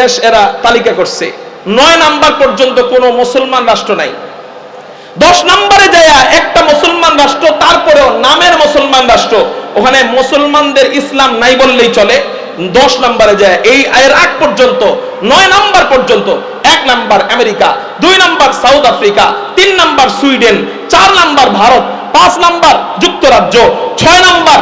দেশ এরা তালিকা করছে। নয় নাম্বার পর্যন্ত কোনো মুসলমান রাষ্ট্র নাই। দশ নম্বরে যায় একটা মুসলমান রাষ্ট্র, তারপরেও নামের মুসলমান রাষ্ট্র, ওখানে মুসলমানদের ইসলাম নাই বললেই চলে। দশ নম্বরে যায় এই এর আগ পর্যন্ত, নয় নাম্বার পর্যন্ত এক নাম্বার আমেরিকা, দুই নাম্বার সাউথ আফ্রিকা, তিন নাম্বার সুইডেন, চার নাম্বার ভারত, পাঁচ নাম্বার যুক্তরাজ্য, ছয় নাম্বার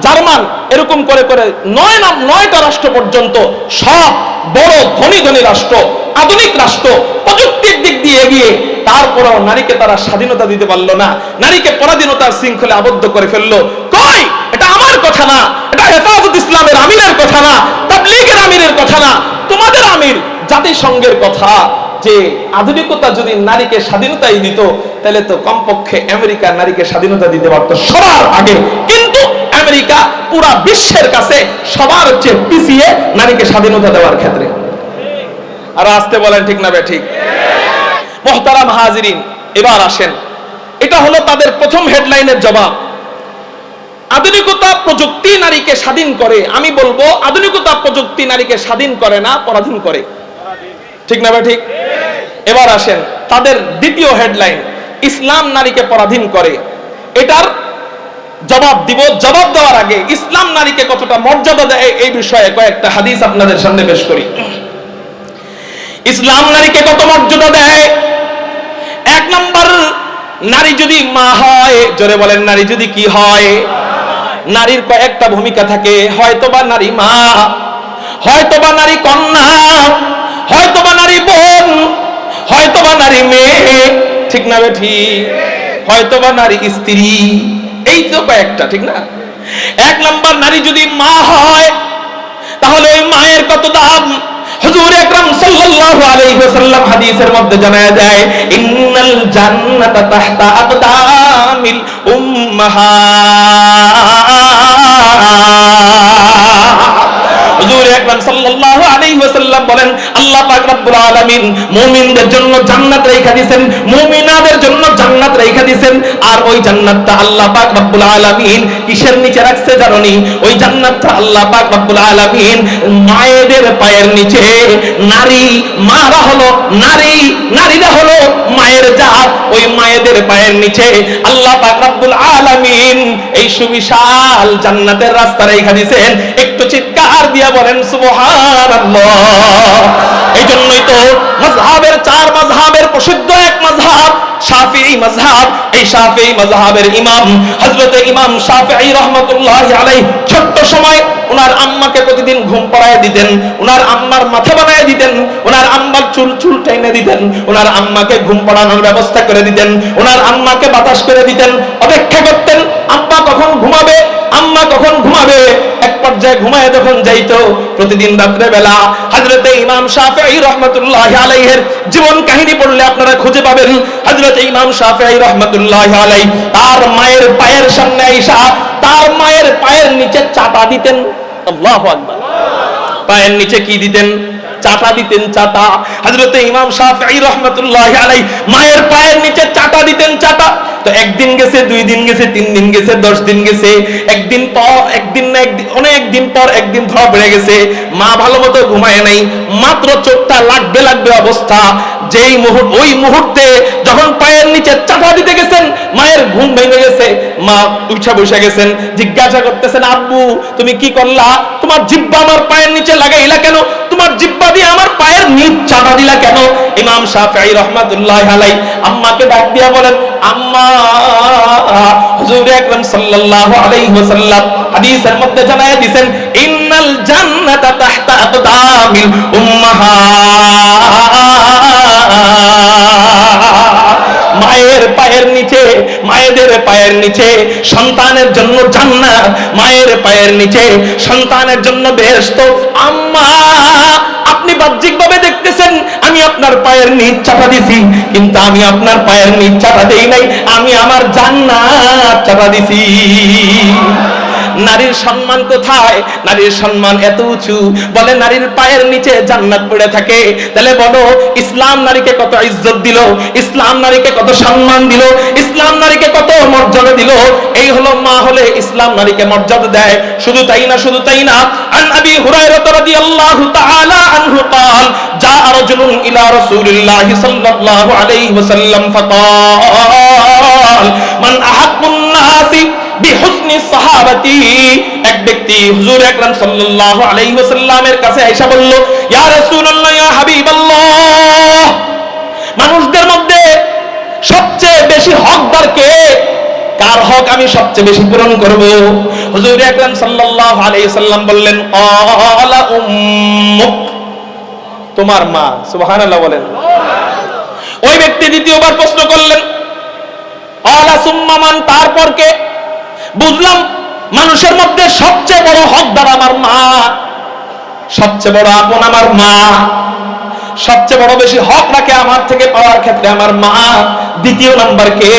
জার্মান এরকম করে করে নয় নাম নয়টা রাষ্ট্র পর্যন্ত সব বড় ধনী ধনী রাষ্ট্র, আধুনিক রাষ্ট্র, প্রযুক্তির দিক দিয়ে এগিয়ে তারপরেও নারীকে তারা স্বাধীনতা দিতে পারল না। নারীকে পরাধীনতার শৃঙ্খলে আবদ্ধ করে ফেলল। কই? এটা আমার কথা না। এটা হেফাজত ইসলামের আমিরের কথা না। তাবলীগের আমিরের কথা না। তোমাদের আমির জাতিসংঘের কথা যে আধুনিকতা যদি নারীকে স্বাধীনতাই দিত, তাহলে তো কমপক্ষে আমেরিকা নারীকে স্বাধীনতা দিতে পারতো সবার আগে। কিন্তু আমেরিকা পুরা বিশ্বের কাছে সবার চেয়ে পিছিয়ে নারীকে স্বাধীনতা দেওয়ার ক্ষেত্রে। আর আসতে বলেন, ঠিক না ঠিক? মোহতারাম হাজিরিন, এবার আসেন। এটা হলো তাদের প্রথম হেডলাইনের জবাব। আধুনিকতা প্রযুক্তি নারীকে স্বাধীন করে, আমি বলব আধুনিকতা প্রযুক্তি নারীকে স্বাধীন করে না, পরাধীন করে। ঠিক না ঠিক? এবার আসেন, তাদের দ্বিতীয় হেডলাইন, ইসলাম নারীকে পরাধীন করে। এটার জবাব দিব। জবাব দেওয়ার আগে ইসলাম নারীকে কতটা মর্যাদা দেয় এই বিষয়ে কয়েকটা হাদিস আপনাদের সামনে পেশ করি। ইসলাম নারীকে কত মর্যাদা দেয়? এক নম্বর, নারী যদি মা হয়, জোরে বলেন নারী যদি কি হয়? নারীর কয়েকটা ভূমিকা থাকে। হয়তোবা নারী মা, হয়তোবা নারী কন্যা, হয়তোবা নারী বোন, হয়তোবা নারী মেয়ে, ঠিক না বেঠি হয়তোবা নারী স্ত্রী এই তো কয়েকটা, ঠিক না? এক নাম্বার নারী যদি মা হয়, তাহলে ওই মায়ের কত দাম? হুজুর আকরাম সাল্লাল্লাহু আলাইহি ওয়াসাল্লাম হাদিসের মধ্যে জানায় যায়, ইন্নাল জান্নাতা তাহতা আকদামিল উম্মাহাত হুজুর আকরাম সাল্লাল্লাহু আলাইহি ওয়াসাল্লাম বলেন, আল্লাহ পাক রব্বুল আলামিন মুমিনদের জন্য জান্নাত রেখা দিবেন মুমিনাদের জন্য জান্নাত রেখা দিবেন আর ওই জান্নাতটা আল্লাহ পাক রব্বুল আলামিন কিসের নিচে রাখছে জানোনি? ওই জান্নাতটা আল্লাহ পাক রব্বুল আলামিন মায়েদের পায়ের নিচে, নারী, মারা হলো নারী, নারীরা মায়েদের পায়ের নিচে আল্লাহ পাক রব্বুল আলামিন এই সুবিশাল জান্নাতের রাস্তা রেখা দিয়েছেন। একটু চিৎকার দিয়া বলেন, সুবহানাল্লাহ। এই জন্যই তো মাযহাবের চার মাযহাবের প্রসিদ্ধ এক মাযহাব। শাফিঈ মাযহাব, এই শাফিঈ মাযহাবের ইমাম হযরত ইমাম শাফিঈ রাহমাতুল্লাহি আলাইহি ছোট্ট সময় ওনার আম্মাকে প্রতিদিন ঘুম পড়ায় দিতেন ওনার আম্মার মাথা বানায় দিতেন ওনার আম্মার চুল চুল টেনে দিতেন ওনার আম্মাকে ঘুম পড়ানোর ব্যবস্থা করে দিতেন ওনার আম্মাকে বাতাস করে দিতেন, অপেক্ষা করতেন, আম্মা কখন ঘুমাবে, আম্মা কখন ঘুমাবে? এক পর্যায়ে ঘুমায় যখন যাইতো, প্রতিদিন রাত্রে বেলা হযরতে ইমাম শাফিঈ রাহমাতুল্লাহি আলাইহির জীবন কাহিনী পড়লে আপনারা খুঁজে পাবেন, হযরতে ইমাম শাফিঈ রাহমাতুল্লাহি আলাইহি তার মায়ের পায়ের সামনে আইসা, তার মায়ের পায়ের নিচে চাটা দিতেন। পায়ের নিচে কি দিতেন? চাটা দিতেন চাটা হযরতে ইমাম শাফিঈ রাহমাতুল্লাহি আলাইহি মায়ের পায়ের চাটা দিতেন, চাটা। তো একদিন গেছে, দুই দিন গেছে, তিন দিন গেছে, দশ দিন গেছে। একদিন পর, একদিন না একদিন, অনেক দিন পর একদিন ধরা বেড়ে গেছে। মা ভালো মতো ঘুমায় নাই। মাত্র চোখটা লাগবে লাগবে অবস্থা। যেই মুহূর্ত, ওই মুহূর্তে যখন পায়ের নিচে চাটা দিতে গেছেন, মায়ের ঘুম ভেঙে গেছে, মা উঠা বসে গেছেন, জিজ্ঞাসা করতেছেন, আব্বু, তুমি কি করলা? তোমার জিব্বা আমার পায়ের নিচে লাগাইলা কেন? তোমার জিব্বা দিয়ে আমার পায়ের নিচ চাটা দিলা কেন? ইমাম শাফিঈ রাহমাতুল্লাহ আলাই আম্মাকে ডাক দিয়া বলেন, আম্মা, হুজুর আকরাম সাল্লাল্লাহু আলাইহি ওয়াসাল্লাম হাদিসের মধ্যে জানায় দিবেন ইন্নাল জান্নাতা তাহতা আকদামিল উম্মাহাত মায়ের পায়ের নিচে, মায়েদের পায়ের নিচে, সন্তানের জন্য জান্নাত, মায়ের পায়ের নিচে, সন্তানের জন্য বেহস্ত আম্মা, আপনি বাহ্যিকভাবে দেখতেছেন, আমি আপনার পায়ের নিচ চাপা দিছি, কিন্তু আমি আপনার পায়ের নিচ চাপা দেই নাই, আমি আমার জান্নাত চাপা দিছি। নারীর সম্মান কোথায় নারীর সম্মান এত উঁচু বলে নারীর পায়ের নিচে জান্নাত পড়ে থাকে তাহলে বলো ইসলাম নারীকে কত ইজ্জত দিল ইসলাম নারীকে কত সম্মান দিল ইসলাম নারীকে কত মর্যাদা দিল এই হলো মা হলে ইসলাম নারীকে মর্যাদা দেয় শুধু তাই না শুধু তাই না আন আবি হুরায়রা রাদিয়াল্লাহু তাআলা আনহু قال রাজুলুন ইলা রাসূলিল্লাহি সাল্লাল্লাহু আলাইহি ওয়াসাল্লাম ফাকাল মান আহাক্কুন নাসি বিহুসনি সাহাবাতি মানুষদের মধ্যে সবচেয়ে বেশি হকদার কে? কার হক আমি সবচেয়ে বেশি পূরণ করব? হুজুর আকরাম সাল্লাল্লাহু আলাইহি সাল্লাম বললেন তোমার মা, সুবহানাল্লাহ বলেন। ওই ব্যক্তি দ্বিতীয়বার প্রশ্ন করলেন তারপর কে? বুঝলাম মানুষের মধ্যে সবচেয়ে বড় হকদার আমার মা, সবচেয়ে বড় আপন আমার মা, সবচেয়ে বড় বেশি হক রাখে আমার থেকে পাওয়ার ক্ষেত্রে আমার মা। দ্বিতীয় নাম্বার কে?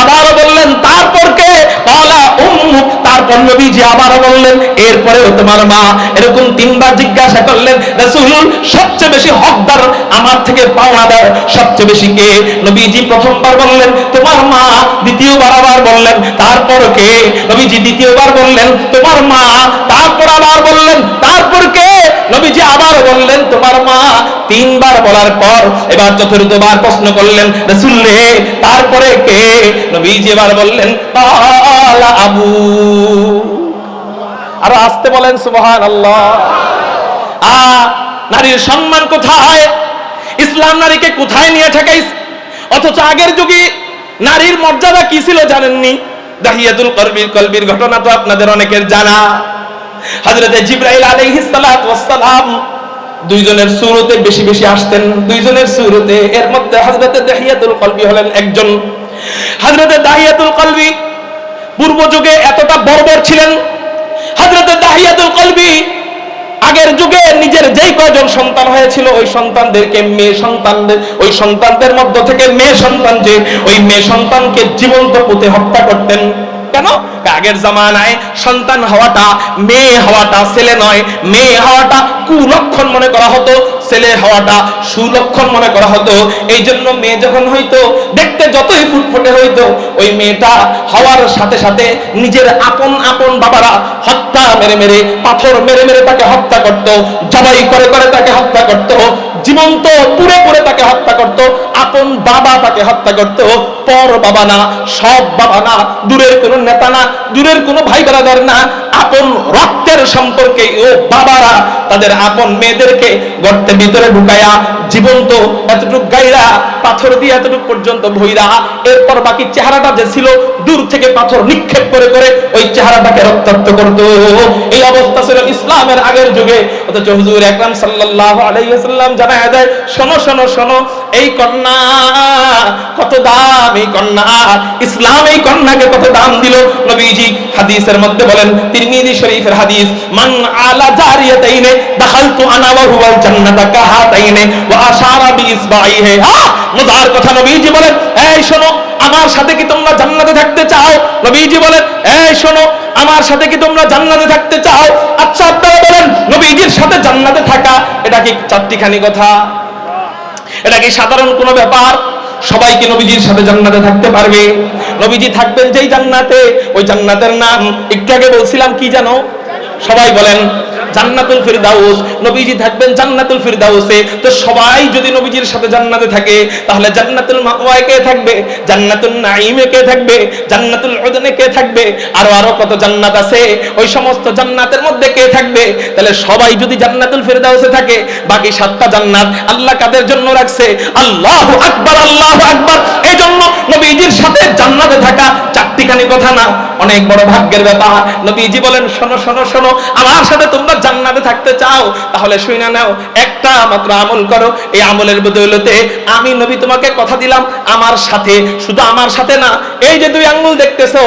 আবারো বললেন, তারপর কে? তারপর নবীজি আবারও বললেন এরপরেও তোমার মা এরকম তিনবার জিজ্ঞাসা করলেন সবচেয়ে বেশি হকদার আমার থেকে পাওনাদার সবচেয়ে বেশি কে? নবীজি প্রথমবার বললেন, তোমার মা দ্বিতীয়বার আবার বললেন, তারপর কে? নবীজি দ্বিতীয়বার বললেন, তোমার মা তারপর আবার বললেন, তারপর কে? নবীজি আবার বললেন, তোমার মা তিনবার বলার পর এবার চতুর্থবার প্রশ্ন করলেন, রাসূল রে, তারপরে কে? নবীজি এবার বললেন আবু। আরও আসতে বলেন, সুবহানাল্লাহ। আ, নারীর সম্মান কোথায়? ইসলাম নারীকে কোথায় নিয়ে ঠেকাইছে অথচ আগের যুগে নারীর মর্যাদা কি ছিল জানেননি? দাহিয়াতুল কলবির কলবির ঘটনা তো আপনাদের অনেকের জানা। হযরতে জিবরাইল ওয়াস সালাম দুইজনের সুরতে বেশি বেশি আসতেন। দুইজনের সুরতে এর মধ্যে হযরতে দাহিয়াতুল কলবি হলেন একজন। হযরতে দাহিয়াতুল কলবি পূর্ব যুগে এতটা বর্বর ছিলেন। হযরতে দাহিয়াতুল কলবি আগের যুগে নিজের যেই কয়জন সন্তান হয়েছিল, ওই সন্তানদেরকে মেয়ে সন্তানদের ওই সন্তানদের মধ্য থেকে মেয়ে সন্তান যে, ওই মেয়ে সন্তানকে জীবন্ত পুঁতে হত্যা করতেন। কেন? আগের জামানায় সন্তান হওয়াটা, মেয়ে হওয়াটা ছেলে নয়। মেয়ে হওয়াটা কুলক্ষণ মনে করা হতো, ছেলে হওয়াটা সুলক্ষণ মনে করা হতো। এই জন্য মেয়ে যখন হইতো, দেখতে যতই ফুটফুটে হইতো, ওই মেয়েটা হওয়ার সাথে সাথে নিজের আপন আপন বাবারা হত্যা মেরে মেরে, পাথর মেরে মেরে তাকে হত্যা করত, জবাই করে করে তাকে হত্যা করত, জীবন্ত পুরে পুরে তাকে হত্যা করত। আপন বাবা তাকে হত্যা করত পর বাবা না, সব বাবা না, দূরের কোনো নেতা না, দূরের কোনো ভাই বেড়াদার না, আপন রক্তের সম্পর্কে ও বাবারা তাদের আপন মেয়েদেরকে গর্তের ভিতরে ঢুকায়া জীবন্ত, এতটুক গাইরা, পাথর দিয়ে এতটুক পর্যন্ত ভইরা, এরপর বাকি চেহারাটা যে ছিল, দূর থেকে পাথর নিক্ষেপ করে করে ওই চেহারাটাকে রক্তাক্ত করত। এই অবস্থা ছিল ইসলামের আগের যুগে। অথচ হুজুর একরাম সাল্লাল্লাহু আলাইহি ওয়াসাল্লাম জানায় দেয়, শোনো শোনো শোনো এই কন্যা, কত দাম এই কন্যা। ইসলাম এই কন্যাকে কত দাম দিল? নবীজি হাদিসের মধ্যে বলেন, তিরমিজি শরীফের হাদিস, মান আলা জারিয়াতাইনে দাখালতু আনা ওয়া হুয়াল জান্নাতা কাহাতাইনে ওয়া আশারা বিইসবাইহি হা মজার কথা, নবীজি বলেন, এই শোনো, আমার সাথে কি তোমরা জান্নাতে থাকতে চাও? নবীজি বলেন, এই শোনো, আমার সাথে কি তোমরা জান্নাতে থাকতে চাও? আচ্ছা আপনারা বলেন, নবীজির সাথে জান্নাতে থাকা, এটা কি চারটিখানি কথা? এটা কি সাধারণ কোনো ব্যাপার? সবাই কি নবীজির সাথে জান্নাতে থাকতে পারবে। নবীজি থাকবেন যেই জান্নাতে। ওই জান্নাতের নাম একটু আগে বলছিলাম, কি জানো? সবাই বলেন জান্নাতুল ফিরদাউস, নবীজি থাকবেন জান্নাতুল ফিরদাউসে। তো সবাই যদি নবীজির সাথে জান্নাতে থাকে, তাহলে জান্নাতুল মাওয়ায় কে থাকবে? জান্নাতুল নাঈমে কে থাকবে? জান্নাতুল উদনে কে থাকবে? আরও আরও কত জান্নাত আছে? ওই সমস্ত জান্নাতের মধ্যে কে থাকবে? তাহলে সবাই যদি জান্নাতুল ফিরদাউসে থাকে, বাকি সাতটা জান্নাত আল্লাহ কাদের জন্য রাখছে? আল্লাহু আকবার আল্লাহু আকবার। এই জন্য নবীজির সাথে জান্নাতে থাকা চারটিখানি কথা না, অনেক বড় ভাগ্যের ব্যাপার। নবীজি বলেন, শোনো শোনো শোনো, আমার সাথে তোমরা জান্নাতে থাকতে চাও, তাহলে শুনে নাও, একটা মাত্র আমল করো। এই আমলের বদৌলতে আমি নবী তোমাকে কথা দিলাম, আমার সাথে, শুধু আমার সাথে না, এই যে দুই আঙ্গুল দেখতেছো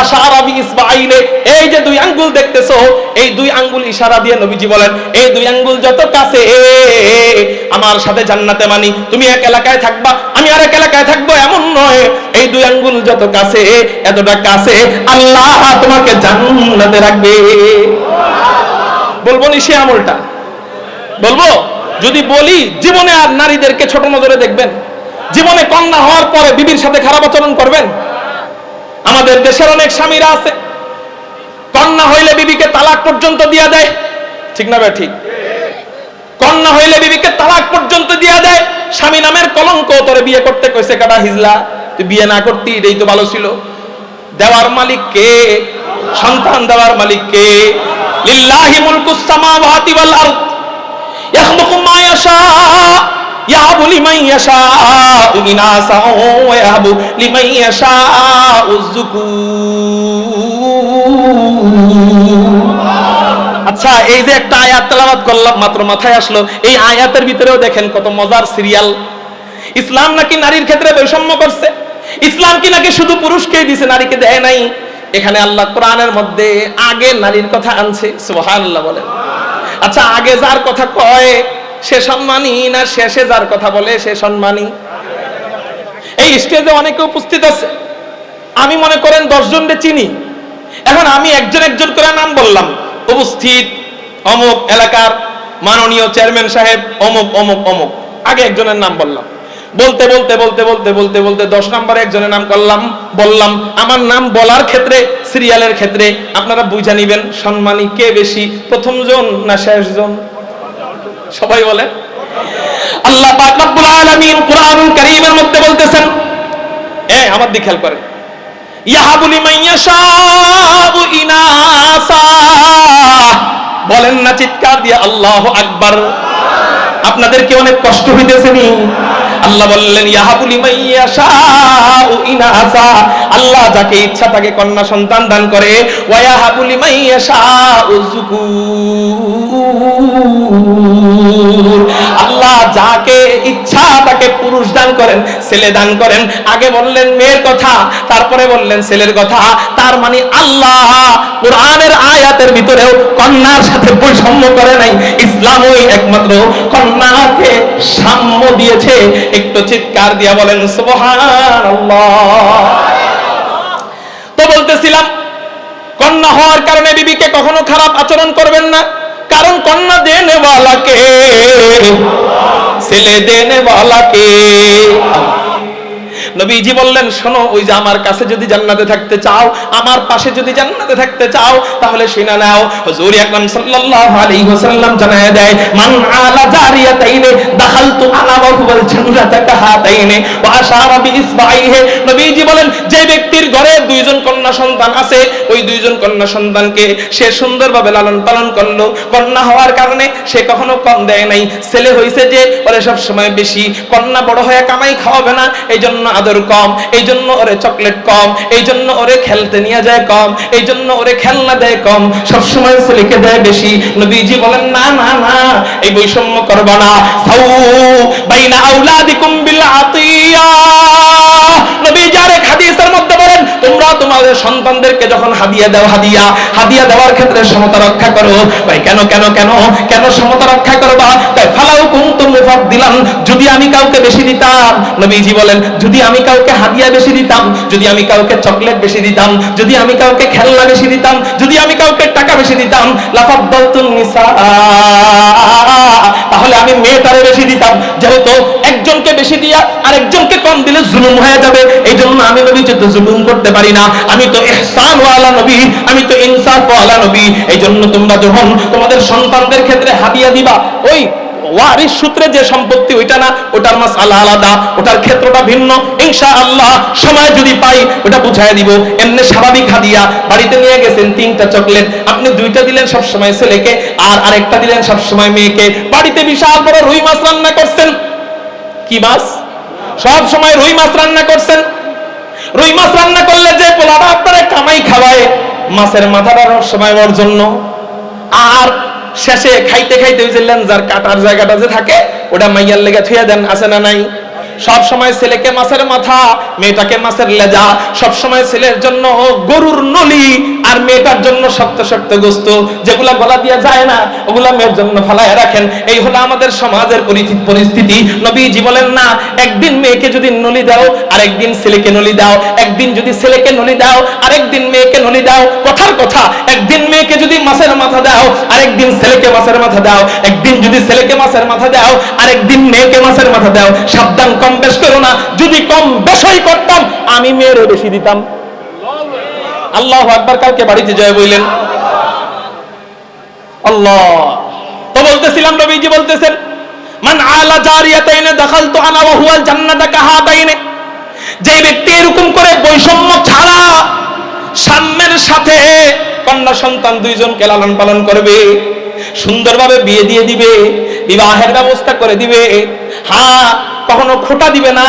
আশারা বি ইসবাইলে এই যে দুই আঙ্গুল দেখতেছো, এই দুই আঙ্গুল ইশারা দিয়ে নবীজি বলেন, এই দুই আঙ্গুল যত কাছে আমার সাথে জান্নাতে মানি। তুমি এক এলাকায় থাকবা, আমি আর এক এলাকায় থাকব, এমন নয়। এই দুই আঙ্গুল যত কাছে, এতটা কাছে, আল্লাহ তোমাকে জান্নাতে রাখবে। বলব নি সে আমলটা? বলব? যদি বলি, জীবনে আর নারীদেরকে ছোট নজরে দেখবেন। জীবনে কন্যা হওয়ার পরে বিবির সাথে খারাপ আচরণ করবেন। আমাদের দেশের অনেক স্বামীরা আছে। কন্যা হইলে বিবিকে তালাক পর্যন্ত দিয়া দেয়। ঠিক না ভাই, ঠিক? কন্যা হইলে বিবিকে তালাক পর্যন্ত দিয়া দেয়। স্বামী নামের কলঙ্ক তোরে বিয়ে করতে কইছে, কাটা হিজলা। তুই বিয়ে না করতি, এটাই তো ভালো ছিল। দেওয়ার মালিক কে? সন্তান দেওয়ার মালিক কে? লিল্লাহি মুলকুস সামাওয়াতি ওয়াল আরদ। ইয়াখলুকু মা ইয়াশা, ইয়াহাবু লিমান ইয়াশাউ ইনাসা ওয়া ইয়াহাবু লিমান ইয়াশাউ যুকুর আচ্ছা এই যে একটা আয়াত তেলাওয়াত করলাম, মাত্র মাথায় আসলো। এই আয়াতের ভিতরেও দেখেন কত মজার সিরিয়াল। ইসলাম নাকি নারীর ক্ষেত্রে বৈষম্য করছে? ইসলাম কি নাকি শুধু পুরুষকেই দিছে, নারীকে দেয় নাই? এখানে আল্লাহ কোরআনের মধ্যে আগে নারীর কথা আনছে, সুবহানাল্লাহ বলেন। আচ্ছা আগে যার কথা কয়, সে সম্মানী না শেষে যার কথা বলে, সে সম্মানী? এই স্টেজে অনেকে উপস্থিত আছে। আমি মনে করেন দশজনকে চিনি। এখন আমি একজন একজন করে নাম বললাম। উপস্থিত অমুক এলাকার মাননীয় চেয়ারম্যান সাহেব, অমুক অমুক অমুক। আগে একজনের নাম বললাম। বলতে বলতে বলতে বলতে বলতে বলতে দশ নম্বরে একজনের নাম করলাম, বললাম, আমার নাম বলার ক্ষেত্রে, সিরিয়ালের ক্ষেত্রে আপনারা বুঝা নিবেন সম্মানী কে বেশি প্রথম জন না শেষ জন সবাই বলে। আল্লাহ পাক রব্বুল আলামিন কোরআন কারীমের মধ্যে বলতেছেন, এ, আমার দিকে খেয়াল করেন। বলেন না চিৎকার দিয়ে আল্লাহু আকবার। আপনাদের কি অনেক কষ্ট হইতেছে নি। আল্লাহ বললেন, ইয়াহাবু লিমান ইনাসা। আল্লাহ যাকে ইচ্ছা তাকে কন্যা সন্তান দান করে। ওয়া ইয়াহাবু লিমান ইয়াশাউ যুকুর যাকে ইচ্ছা তাকে পুরুষ দান করেন, ছেলে দান করেন। আগে বললেন মেয়ের কথা, তারপরে বললেন ছেলের কথা। তার মানে আল্লাহ কোরআনের আয়াতের ভিতরেও কন্যার সাথে বৈষম্য করে নাই। ইসলামই একমাত্র কন্যাকে সাম্য দিয়েছে। একটু চিৎকার দিয়া বলেন, সুবহানাল্লাহ। তো বলতেছিলাম, কন্যা হওয়ার কারণে বিবিকে কখনো খারাপ আচরণ করবেন না। কারণ কন্যা দেনে কে ছেলে দেনে কে নবীজি বললেন, শোনো, ওই যে আমার কাছে যদি জান্নাতে থাকতে চাও, আমার পাশে যদি জান্নাতে থাকতে চাও, তাহলে শুনে নাও। হুজুর আকরাম সাল্লাল্লাহু আলাইহি ওয়াসাল্লাম জানায় দেয়, মান আলা জারিয়াতাইনে দাখালতু আনা ওয়া হুয়াল জান্নাতা কাহাতাইনে ওয়া আশারা বিইসবাইহি নবীজি বলেন, যে ব্যক্তির ঘরে দুইজন কন্যা সন্তান আছে, ওই দুইজন কন্যা সন্তানকে সে সুন্দরভাবে লালন পালন করল। কন্যা হওয়ার কারণে সে কখনো কম দেয় নাই। ছেলে হইছে যে, ওরে সব সময় বেশি। কন্যা বড় হয়ে কামাই খাওয়াবে না এই জন্য আদর কম, এই জন্য ওরে চকলেট কম, এই জন্য ওরে খেলতে নিয়ে যায় কম, এই জন্য ওরে খেলনা দেয় কম, সবসময় ছেলেকে দেয় বেশি। নবীজি বলেন, না না না, এই বৈষম্য করবা না। সাউ বাইনা আউলাদিকুম বিল আতিয়া নবী যারে হাদিসের মধ্যে বলেন তোমাদের সন্তানদেরকে যখন হাদিয়া দাও, হাদিয়া হাদিয়া দেওয়ার ক্ষেত্রে সমতা রক্ষা করো। ভাই, কেন কেন কেন? কেন সমতা রক্ষা করবা? তাই ফালাউ কুনতুম মুফাদ্দিলান, যদি আমি কাউকে বেশি দিতাম, নবীজি বলেন, যদি আমি কাউকে হাদিয়া বেশি দিতাম, যদি আমি কাউকে চকলেট বেশি দিতাম, যদি আমি কাউকে খেলনা বেশি দিতাম, যদি আমি কাউকে টাকা বেশি দিতাম, লাফাদ্দালতুন নিসা তাহলে আমি মেয়েটারে বেশি দিতাম। যেহেতু একজনকে বেশি দিয়া আরেকজনকে কম দিলে জুলুম হয়ে যাবে। এই জন্য আমি নবী যে জুলুম করতে পারি না। আমি তো এহসান ওয়ালা নবী, আমি তো ইনসাফ ওয়ালা নবী। এই জন্য তোমরা যখন তোমাদের সন্তানদের ক্ষেত্রে হাদিয়া দিবা, ওই ওয়ারিস সূত্রে যে সম্পত্তি, ওইটা না, ওটার মাস আল্লাহ আলাদা, ওটার ক্ষেত্রটা ভিন্ন। ইনশা আল্লাহ সময় যদি পাই, ওটা বুঝাই দিব। এমনি স্বাভাবিক হাদিয়া, বাড়িতে নিয়ে গেছেন তিনটা চকলেট, আপনি দুইটা দিলেন সব সময় ছেলেকে, আর আরেকটা দিলেন সব সময় মেয়েকে। বাড়িতে বিশাল বড় রুই মাছ রান্না করছেন। কি মাছ? সব সময় রুই মাছ রান্না করছেন। রুই মাছ রান্না করলে যে পোলাটা আপনারা কামাই খাওয়ায়, মাছের মাথাটা সময় ওর জন্য। আর শেষে খাইতে খাইতে ওই যে লেঞ্জার কাটার জায়গাটা যে থাকে, ওটা মাইয়ার লেগে থুয়ে দেন, আছে না নাই? সব সময় ছেলেকে মাছের মাথা, মেয়েটাকে মাছের লেজা। সব সময় ছেলের জন্য গরুর নলি আর মেয়েটার জন্য শক্ত শক্ত গোস্ত, যেগুলা গলা দিয়ে যায় না, ওগুলা মেয়ের জন্য ফালায় রাখেন। এই হলো আমাদের সমাজের পরিস্থিতি পরিস্থিতি। নবীজি বলেন, না, একদিন মেয়েকে যদি নলি দাও, আরেকদিন ছেলেকে নলি দাও। একদিন যদি ছেলেকে নলি দাও, আরেকদিন মেয়েকে নলি দাও। কথার কথা, একদিন মেয়েকে যদি মাছের মাথা দাও আর একদিন ছেলেকে মাছের মাথা দাও। একদিন যদি ছেলেকে মাছের মাথা দাও, আরেকদিন মেয়েকে মাছের মাথা দাও। সাবধান কম বেশ করো না। যদি কম বেশই করতাম, আমি মেয়েরও বেশি দিতাম। আল্লাহ একবার কালকে বাড়িতে যায় বললেন, আল্লাহ। তো বলতেছিলাম, নবীজি বলতেছেন, মান আলা জারিয়াতাইনে দাখালতু আনা ওয়া হুয়াল জান্নাতা কাহাতাইনে যে ব্যক্তি এরকম করে বৈষম্য ছাড়া সাম্যের সাথে কন্যা সন্তান দুইজনকে লালন পালন করবে, সুন্দরভাবে বিয়ে দিয়ে দিবে, বিবাহের ব্যবস্থা করে দিবে হ্যাঁ কখনো খোটা দিবে না।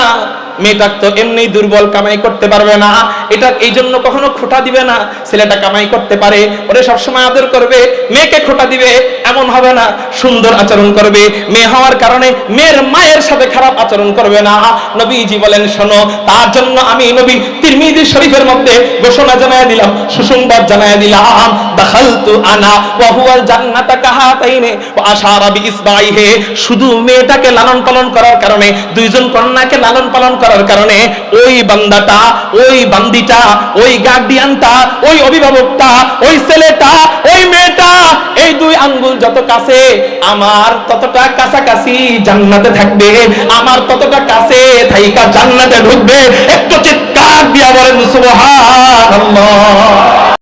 মেয়েটা তো এমনি দুর্বল কামাই করতে পারবে না। এটা এই জন্য কখনো খোটা দিবে না। ছেলেটা কামাই করতে পারে। ওরে সবসময় আদর করবে। মেয়েকে খোটা দিবে। এমন হবে না। সুন্দর আচরণ করবে। মেয়ে হওয়ার কারণে মেয়ের মায়ের সাথে খারাপ আচরণ করবে না। নবীজি বলেন, শোনো, তার জন্য আমি নবী তিরমিজি শরীফের মধ্যে ঘোষণা জানায় দিলাম, সুসংবাদ জানায় দিলাম। দাখালতু আনা ওয়া হুয়াল জান্নাতা কাহাতাইনে ওয়া আশারা বিইসবাইহি শুধু মেয়েটাকে লালন পালন করার কারণে, দুইজন কন্যাকে লালন পালন করার কারণে ওই বান্দাটা, ওই বান্দিটা, ওই গার্ডিয়ানটা ওই অভিভাবকটা, ওই ছেলেটা, ওই মেয়েটা, এই দুই আঙ্গুল যত কাছে, আমার ততটা কাছাকাছি জান্নাতে থাকবে। আমার ততটা কাছে থাইকা জান্নাতে ঢুকবে। একটু চিৎকার দিয়া বলেন, সুবহানাল্লাহ।